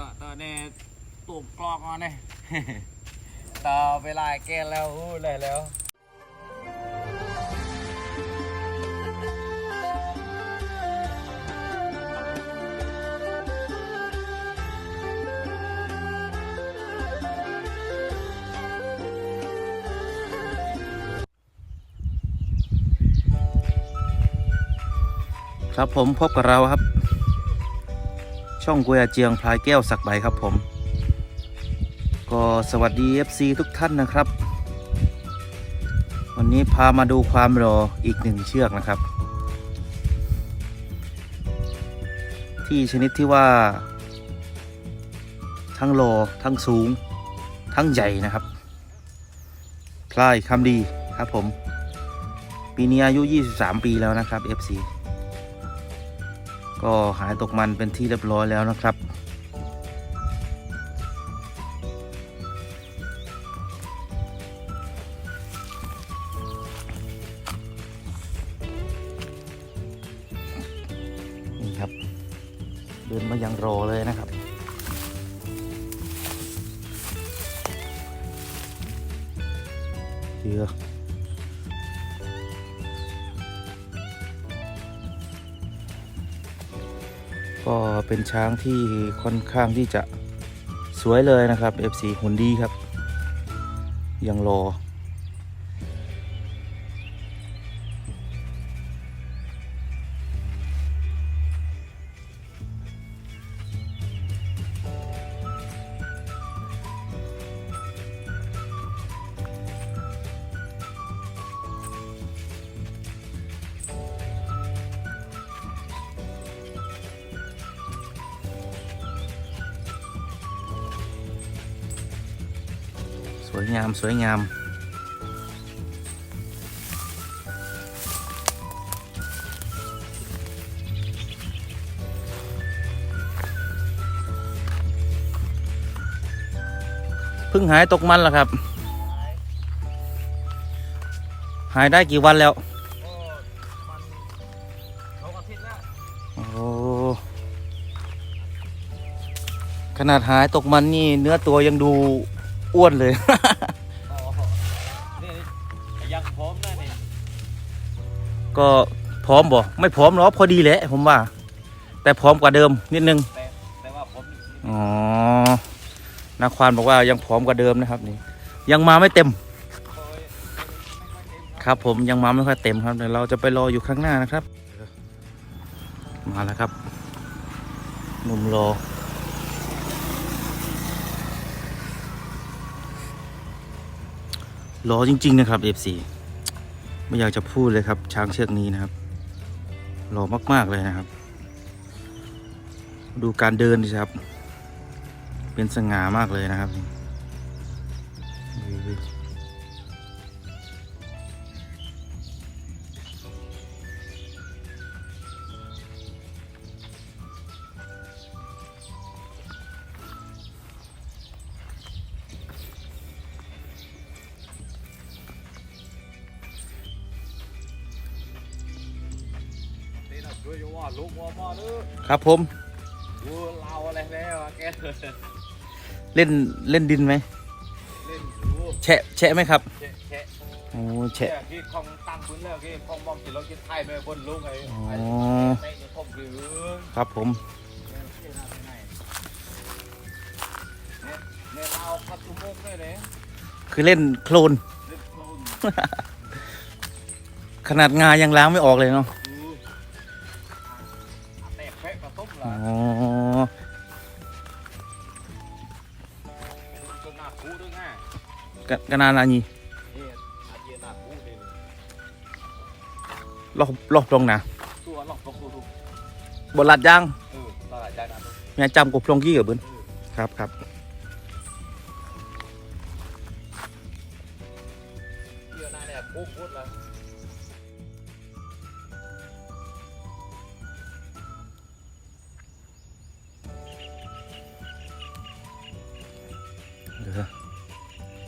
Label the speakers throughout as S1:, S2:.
S1: ต่อต่อเนี่ยตูบกรอกมาเนี่ยต่อเวลาแกนแล้วหู้เลยแล้ว
S2: ครับผมพบกับเราครับ ช่องกุยอาเจียงพลายแก้วสักใบครับผม ก็สวัสดี FC ทุกท่านนะครับ วันนี้พามาดูความรออีกหนึ่งเชือกนะครับ ที่ชนิดที่ว่า ทั้งรอทั้งสูง ทั้งใหญ่นะครับ พลายคำดีครับผม ปีนี้อายุ 23 ปีแล้วนะครับ FC ก็หายตกมันเป็นที่เรียบร้อยแล้วนะครับ นี่ครับ เดินมายังรอเลยนะครับเดี๋ยว ก็เป็นช้างที่ค่อนข้างที่จะสวยเลยนะครับ FC หุ่นดีครับ ยังรอ วยงามสวยงามเพิ่งหายตกมันแล้วครับ หายได้กี่วันแล้ว
S1: ก็มันเขาอาทิตย์แล้ว
S2: โอ้ขนาดหายตกมันนี่เนื้อตัวยังดู อ้วนเลย
S1: อ๋อนี่นี่ยังพร้อมนะนี่
S2: ก็พร้อมบ่ไม่พร้อมหรอกพอดีแหละผมว่า แต่พร้อมกว่าเดิมนิดนึง
S1: แต่แต่ว่าผม
S2: อ๋อนาควานบอกว่ายังพร้อมกว่าเดิมนะครับนี่ ยังมาไม่เต็ม
S1: โอ้ยไม่ค่อยเต็มครับ
S2: ครับผมยังมาไม่ค่อยเต็มครับเดี๋ยวเราจะไปรออยู่ข้างหน้านะครับ มาแล้วครับหนุ่มรอ ล้อจริง ๆ นะครับ F4 ไม่อยากจะพูดเลยครับ ช้างเชือกนี้นะครับล้อมาก ๆ เลยนะครับ ดูการเดินสิครับ เป็นสง่ามากเลยนะครับ ครับผม
S1: ดูเราอะไรแล้วอะแก
S2: เล่นเล่นดินไหม
S1: เล่นดู
S2: แฉะแฉะไหมครับ
S1: แฉะแฉะ
S2: โอ้
S1: แฉะ
S2: แฉะ
S1: ที่ของตั้งพื้นแล้วที่ของมองกินเรากินไทยไปบนลูกไง
S2: อ๋อ
S1: ไอ้ในผมหรือ
S2: ครับผม
S1: ในเราพัดตุโมงได้เลย
S2: คือเล่นโคลน
S1: เล่นโคลน
S2: ขนาดงายังล้างไม่ออกเลยเนาะ อ๋
S1: ละ
S2: อ
S1: ก็หน้าคูด้วยง่าย
S2: กะกะนานอันนี้
S1: นี่อาเจียหน้าคูเด่น
S2: ลอกลอกลงนะ
S1: ตัวหลอกตกดูดู
S2: บนลัดยาง
S1: เออตลาดใจนะดู
S2: แม่จำกบลงกี้กับเบิ้นครับครับ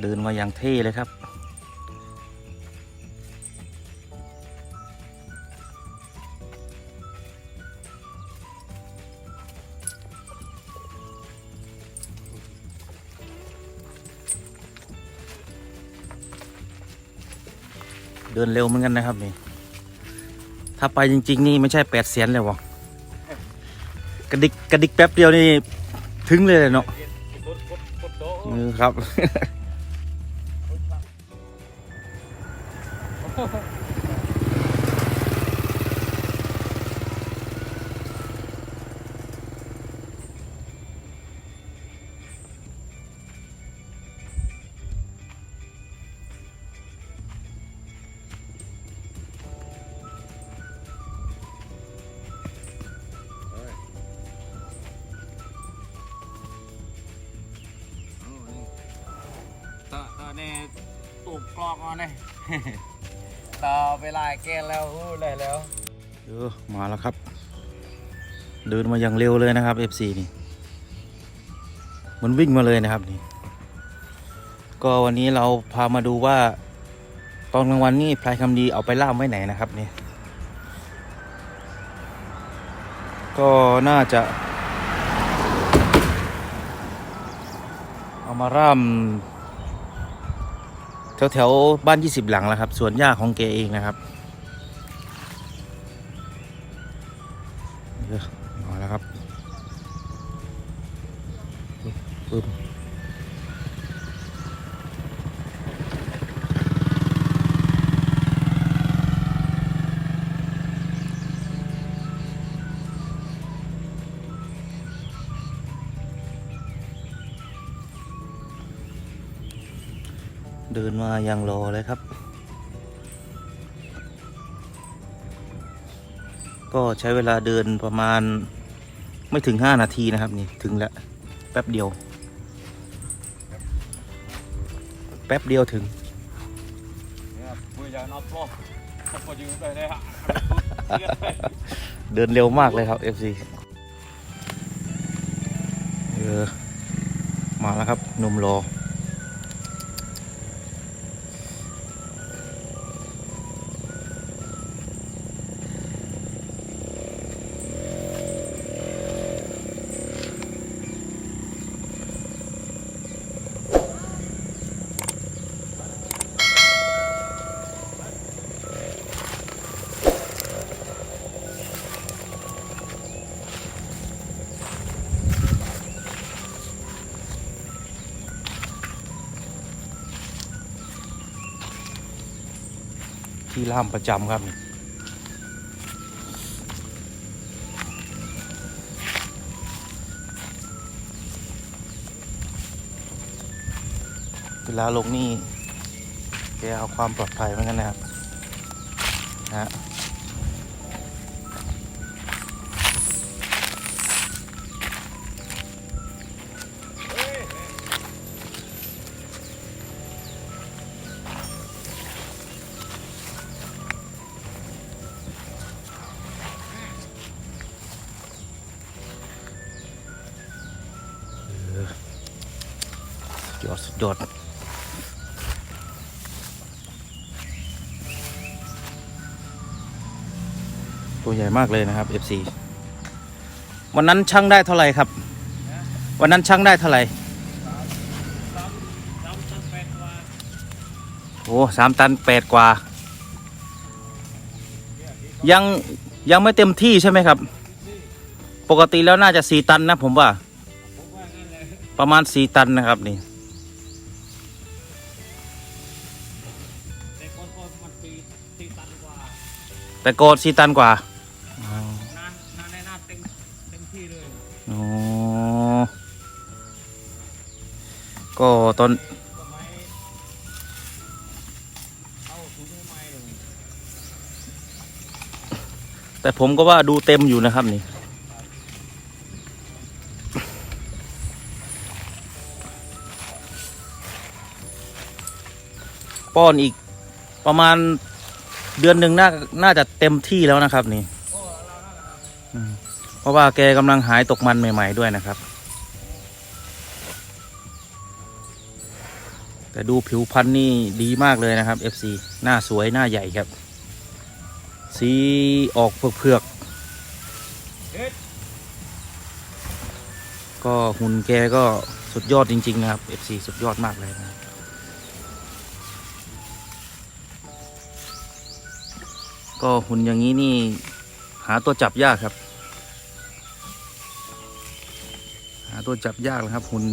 S1: เดิ
S2: นมาอย่างเท่เลยครับ เดินเร็วเหมือนกันนะครับนี่ ถ้าไปจริง ๆ นี่ไม่ใช่แปดเสียนเลยวะกระดิกกระดิกแป๊บเดียวนี่ ถึงเลยเล
S1: ยเนาะ
S2: ครับ
S1: นตอนนี้ตูกกรอกมาเนี่ย ต่อเวลาแกนแล้วอู้เลยแล้ว
S2: เออมาแล้วครับ เดินมาอย่างเร็วเลยนะครับ FC นี่ มันวิ่งมาเลยนะครับนี่ ก็วันนี้เราพามาดูว่า ตอนกลางวันนี่พลายคำดีเอาไปล่ามไว้ไหนนะครับนี่ ก็น่าจะ เอามาร่าม แถวแถวบ้าน 20 หลังแล้วครับสวนหญ้าของแกเองนะครับ เดินมาอย่างรอเลยครับ ก็ใช้เวลาเดินประมาณไม่ถึง 5 นาทีนะครับนี่ถึงแล้ว แป๊บเดียว แป๊บเดียวถึง
S1: เดิ
S2: นเร็วมากเลยครับ FC เออมาแล้วครับนุ่มรอ ที่ล่ามประจำครับเวลาลงนี่แกเอาความปลอดภัยเหมือนกันนะครับนะฮะ ดสุดยอดตัวใหญ่มากเลยนะครับ FC วันนั้นช่างได้เท่าไหร่ครับ วันนั้นช่างได้เท่าไหร่โอ้สามตันแปดกว่า ยังยังไม่เต็มที่ใช่ไหมครับ ปกติแล้วน่าจะสี่ตันนะผมว่า ประมาณสี่ตันนะครับนี่
S1: แต่
S2: โกดสี่ตันกว่า
S1: นานนาในหน้าเต็มเต็มที่เลย
S2: อ๋อก็ตอน
S1: สมัยเอาถุงไม้เลย
S2: แต่ผมก็ว่าดูเต็มอยู่นะครับนี่ ป้อนอีกประมาณ เดือนหนึ่งน่าน่าจะเต็มที่แล้วนะครับ นี่เพราะว่าแกกำลังหายตกมันใหม่ ๆ ด้วยนะครับ แต่ดูผิวพรรณนี่ดีมากเลยนะครับ FC หน้าสวยหน้าใหญ่ครับ สีออกเผือกๆก็หุ่นแกก็สุดยอดจริง ๆ นะครับ FC สุดยอดมากเลยนะ ก็หุ่นอย่างนี้นี่หาตัวจับยากครับ หาตัวจับยากนะครับ หุ่น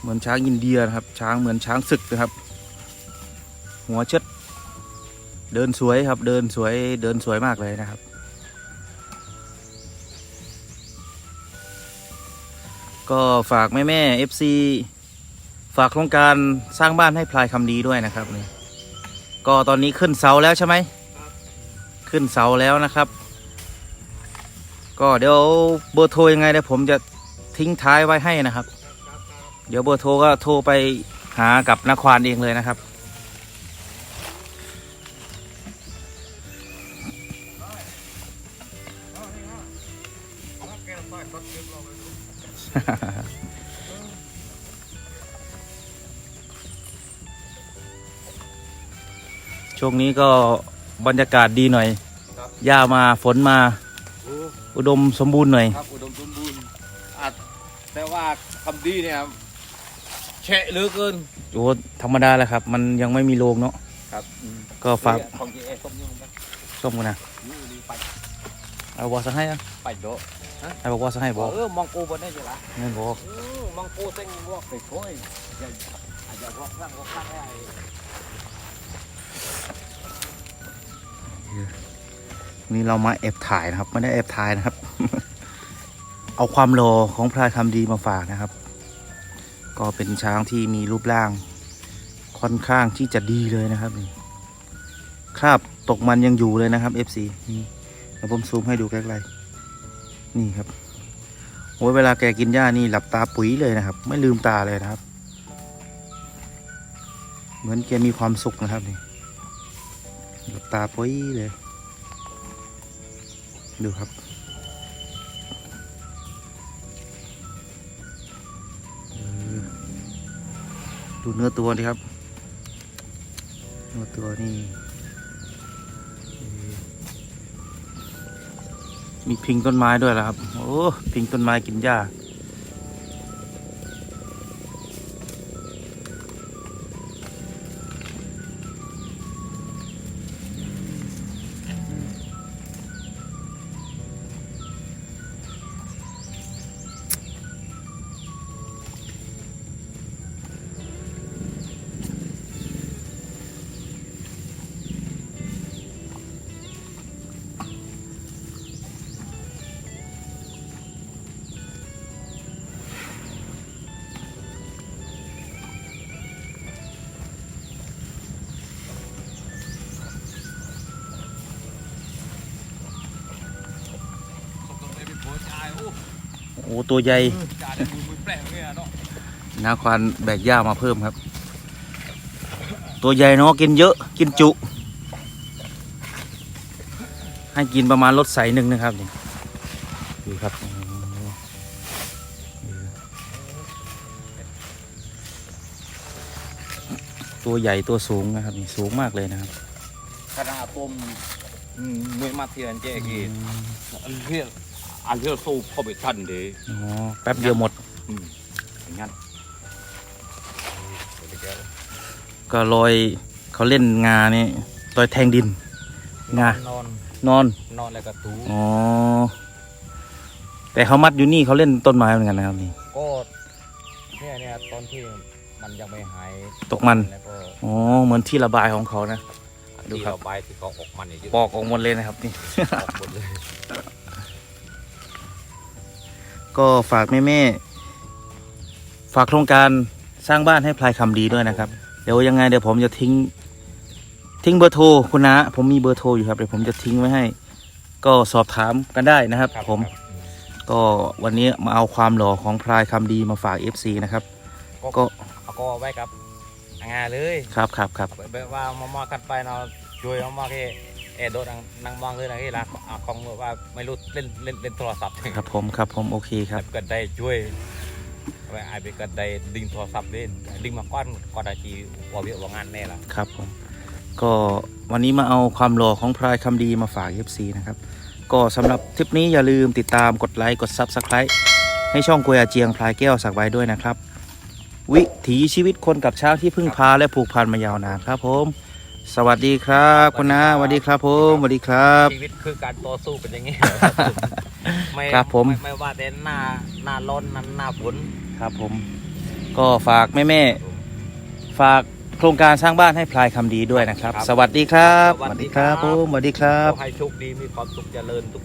S2: เหมือนช้างอินเดียนะครับ ช้างเหมือนช้างศึกนะครับ หัวเชิดเดินสวยครับ เดินสวยเดินสวยมากเลยนะครับก็ฝากแม่แม่เอฟซีฝากโครงการสร้างบ้านให้พลายคำดีด้วยนะครับนี่ก็ตอนนี้ขึ้นเสาแล้วใช่ไหม ขึ้นเสาแล้วนะครับ ก็เดี๋ยวเบอร์โทรยังไงเดี๋ยวผมจะทิ้งท้ายไว้ให้นะครับ เดี๋ยวเบอร์โทรก็โทรไปหากับนควานเองเลยนะครับ ช่วงนี้ก็ บรรยากาศดีหน่อย
S1: ครับ
S2: หญ้ามาฝนมา
S1: โอ้
S2: อุดมสมบูรณ์หน่อย
S1: ครับอุดมสมบูรณ์อาจแต่ว่าคำดีเนี่ยแฉะเหลือเกิน
S2: โอ้ธรรมดาแหละครับ มันยังไม่มีโรงเนาะ
S1: ครับ
S2: ก็ฝาก
S1: ของที่เอส้มยุ่งกัน
S2: ส้มกันนะ
S1: นี่ดีไป
S2: เอาวอสักให้อะ
S1: ไปโดะ
S2: ให้บอกวอสักให้บอก
S1: เออมองกูบนได้อยู่ละ
S2: เงินบอก
S1: เออมองกูเส้นวอกไปโค้ยอย่าอาจจะวอกร่างวอกร่างได้
S2: นี่เรามาแอบถ่ายนะครับ ไม่ได้แอบถ่ายนะครับ เอาความโลของพลายคำดีมาฝากนะครับ ก็เป็นช้างที่มีรูปร่าง ค่อนข้างที่จะดีเลยนะครับนี่คราบตกมันยังอยู่เลยนะครับ FC นี่เดี๋ยวผมซูมให้ดูใกล้ๆนี่ครับโอ้ยเวลาแกกินหญ้านี่หลับตาปุ๋ยเลยนะครับ ไม่ลืมตาเลยนะครับ เหมือนแกมีความสุขนะครับนี่ ตาปุ๋ยเลย ดูครับ ดูเนื้อตัวดิครับ เนื้อตัวนี่ มีพิงต้นไม้ด้วยแล้วครับ โอ้ พิงต้นไม้กินหญ้า ตัวใหญ่
S1: จ่ายได้มือมือแปลกเนี่ยเนาะ
S2: นาควานแบกหญ้ามาเพิ่มครับ ตัวใหญ่เนาะกินเยอะกินจุ ให้กินประมาณรถใสหนึ่งนะครับนี่ดูครับโอ้โหตัวใหญ่ตัวสูงนะครับนี่สูงมากเลยนะครับ
S1: ขนาดต้มอืมมือมาเทียนเจ๊กีอันเรียก อันเรียกสู้เข้าไปทันเด้
S2: อ๋อแป๊บเดียวหมด
S1: อืมอย่างนั้นเดี๋ยวแก
S2: ก็ลอยเขาเล่นงานี่ลอยแทงดิน งา
S1: นอน
S2: นอน
S1: นอนแล้วก็ตู
S2: อ๋อ แต่เขามัดอยู่นี่เขาเล่นต้นไม้เหมือนกันนะครับนี่
S1: ก็เนี่ยเนี่ยตอนที่มันยังไม่หาย
S2: ตกมัน
S1: แล้วก็
S2: อ๋อ เหมือนที่ระบายของเขานะ ดู
S1: ที่
S2: ครับ
S1: เราไปที่เขาออกมันเนี่ยเยอะ
S2: ปอกออกหมดเลยนะครับนี่
S1: ออกหมดเลย
S2: ก็ฝากแม่แม่ๆฝากโครงการสร้างบ้านให้พลายคำดีด้วยนะครับ เดี๋ยวยังไงเดี๋ยวผมจะทิ้ง ทิ้งเบอร์โทรคุณนะผมมีเบอร์โทรอยู่ครับเดี๋ยวผมจะทิ้งไว้ให้ ก็สอบถามกันได้นะครับ
S1: ครับ
S2: ผม
S1: ครับ
S2: ก็วันนี้มาเอาความหล่อของพลายคำดีมาฝาก FC นะครับ ก็
S1: เอาก็ไว้กับงาเลย
S2: ครับครับครับ
S1: แบบว่ามามอกันไปเนาะช่วยมามอแค่ เออโดดนั่งมองเลยนะที่ร้านเอาของแบบว่าไม่รู้เล่นเล่นเล่นโทรศัพท์
S2: ครับผมครับผมโอเคครับ
S1: ก็ได้ช่วยไว้ไอ้ไปก็ได้ดึงโทรศัพท์เล่นดึงมาก้อนก้อนอาทีว่าเวียว่างานแน่ละ
S2: ครับผมก็วันนี้มาเอาความหล่อของพลายคำดีมาฝาก FC นะครับก็สำหรับทริปนี้อย่าลืมติดตามกดไลค์กด Subscribe ให้ช่องกวยอาเจียงพลายแก้วสักไว้ด้วยนะครับ วิถีชีวิตคนกับช้างที่พึ่งพาและผูกพันมายาวนานครับผม สสวัสดีครับคุณน้าสวัสดีครับผมสวัสดีครับ
S1: ชีวิตคือการต่อสู้เป็นอย่างนี้ไม่
S2: ครับผม
S1: ไไม่ว่าแต่หน้าหน้าร้อนนั้นหน้าฝน
S2: ครับผม ก็ฝากแม่แม่ๆฝากโครงการสร้างบ้านให้พลายคำดีด้วยนะครับ สวัสดีครับ
S1: สวัสดีครับ
S2: ผมสวัสดีครั
S1: ข
S2: บ
S1: อให้โชคดีมีความสุขเจริญทุก